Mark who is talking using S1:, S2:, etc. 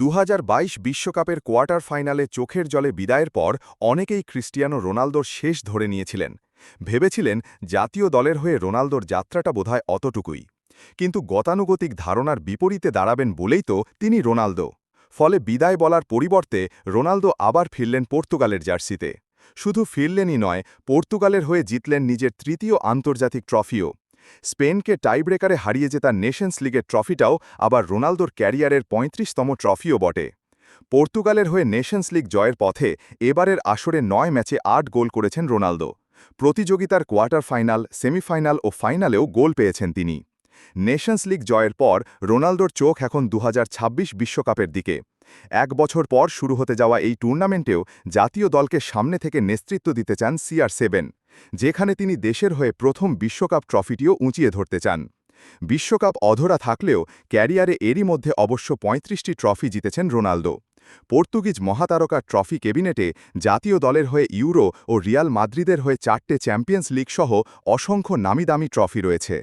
S1: দু বিশ্বকাপের কোয়ার্টার ফাইনালে চোখের জলে বিদায়ের পর অনেকেই ক্রিস্টিয়ানো রোনালদোর শেষ ধরে নিয়েছিলেন। ভেবেছিলেন জাতীয় দলের হয়ে রোনালদোর যাত্রাটা বোধহয় অতটুকুই। কিন্তু গতানুগতিক ধারণার বিপরীতে দাঁড়াবেন বলেই তো তিনি রোনালদো। ফলে বিদায় বলার পরিবর্তে রোনালদো আবার ফিরলেন পর্তুগালের জার্সিতে। শুধু ফিরলেনই নয়, পর্তুগালের হয়ে জিতলেন নিজের তৃতীয় আন্তর্জাতিক ট্রফিও। স্পেনকে টাইব্রেকারে হারিয়ে জেতা নেশনস লিগের ট্রফিটাও আবার রোনালদোর ক্যারিয়ারের পঁয়ত্রিশতম ট্রফিও বটে। পর্তুগালের হয়ে নেশনস লিগ জয়ের পথে এবারের আসরে নয় ম্যাচে আট গোল করেছেন রোনালদো। প্রতিযোগিতার কোয়ার্টার ফাইনাল, সেমিফাইনাল ও ফাইনালেও গোল পেয়েছেন তিনি। নেশনস লিগ জয়ের পর রোনালদোর চোখ এখন দু বিশ্বকাপের দিকে। এক বছর পর শুরু হতে যাওয়া এই টুর্নামেন্টেও জাতীয় দলকে সামনে থেকে নেতৃত্ব দিতে চান সিআর সেভেন। যেখানে তিনি দেশের হয়ে প্রথম বিশ্বকাপ ট্রফিটিও উঁচিয়ে ধরতে চান। বিশ্বকাপ অধরা থাকলেও ক্যারিয়ারে এরই মধ্যে অবশ্য ৩৫টি ট্রফি জিতেছেন রোনালদো। পর্তুগিজ মহাতারকার ট্রফি ক্যাবিনেটে জাতীয় দলের হয়ে ইউরো ও রিয়াল মাদ্রিদের হয়ে চারটে চ্যাম্পিয়ন্স লিগ সহ অসংখ্য নামিদামি ট্রফি রয়েছে।